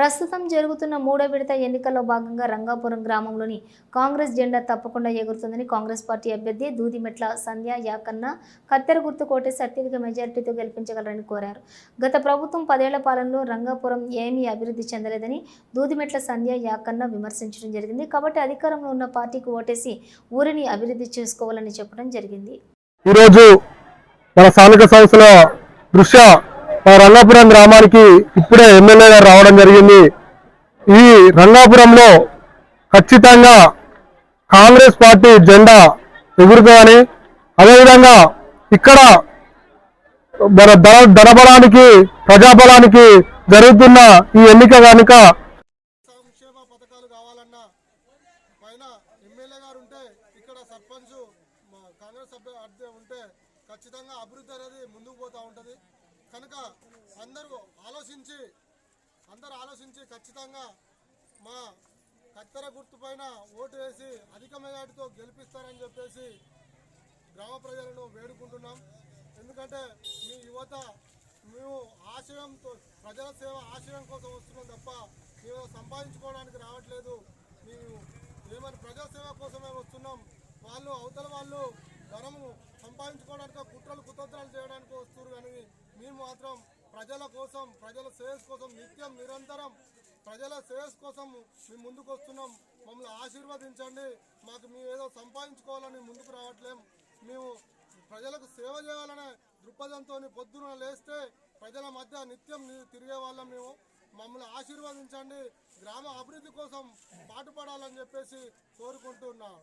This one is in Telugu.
ప్రస్తుతం జరుగుతున్న మూడో విడత ఎన్నికల్లో భాగంగా రంగాపురం గ్రామంలోని కాంగ్రెస్ జెండా తప్పకుండా ఎగురుతుందని కాంగ్రెస్ పార్టీ అభ్యర్థి దూదిమెట్ల సంధ్య యాకన్న కత్తెర గుర్తు కోటేసి అత్యధిక మెజారిటీతో గెలిపించగలరని కోరారు. గత ప్రభుత్వం పదేళ్ళ పాలనలో రంగాపురం ఏమీ అభివృద్ధి చెందలేదని దూదిమెట్ల సంధ్య యాకన్న విమర్శించడం జరిగింది. కాబట్టి అధికారంలో ఉన్న పార్టీకి ఓటేసి ఊరిని అభివృద్ధి చేసుకోవాలని చెప్పడం జరిగింది. ఈరోజు మన స్థానిక సంస్థల దృష్ట్యా మన రంగాపురం గ్రామానికి ఇప్పుడే ఎమ్మెల్యే గారు రావడం జరిగింది. ఈ రంగాపురంలో ఖచ్చితంగా కాంగ్రెస్ పార్టీ జెండా ఎగురుతుందని అదేవిధంగా ఇక్కడ మన ధన ధనబలానికి ప్రజాబలానికి జరుగుతున్న ఈ ఎన్నిక కనుక సంక్షేమ పథకాలు కావాలన్నా పైన ఎమ్మెల్యే గారు ఉంటే ఇక్కడ సర్పంచ్ కాంగ్రెస్ సభ్య అభ్యర్థి ఉంటే ఖచ్చితంగా అభివృద్ధి అనేది ముందుకు పోతూ ఉంటుంది. కనుక అందరూ ఆలోచించి అందరూ ఆలోచించి ఖచ్చితంగా మా కత్తెర గుర్తుపైన ఓటు వేసి అధిక మెజార్టీతో గెలిపిస్తారని చెప్పేసి గ్రామ ప్రజలను వేడుకుంటున్నాం. ఎందుకంటే మీ యువత మేము ఆశయంతో ప్రజల సేవ ఆశయం కోసం వస్తున్నాం తప్ప మేము సంపాదించుకోవడానికి రావట్లేదు. మేము ఏమని ప్రజా సేవ కోసమే వస్తున్నాం. వాళ్ళు అవతల వాళ్ళు ధనము సంపాదించుకోవడానికి కుట్రలు కుతంత్రాలు ప్రజల కోసం ప్రజల శ్రేయస్ కోసం నిత్యం నిరంతరం ప్రజల శ్రేయస్ కోసం మేము ముందుకు వస్తున్నాం. మమ్మల్ని ఆశీర్వదించండి. మాకు మేము ఏదో సంపాదించుకోవాలని ముందుకు రావట్లేం. మేము ప్రజలకు సేవ చేయాలనే దృక్పథంతో పొద్దున లేస్తే ప్రజల మధ్య నిత్యం తిరిగే వాళ్ళం మేము. మమ్మల్ని ఆశీర్వదించండి. గ్రామ అభివృద్ధి కోసం పాటుపడాలని చెప్పేసి కోరుకుంటున్నాం.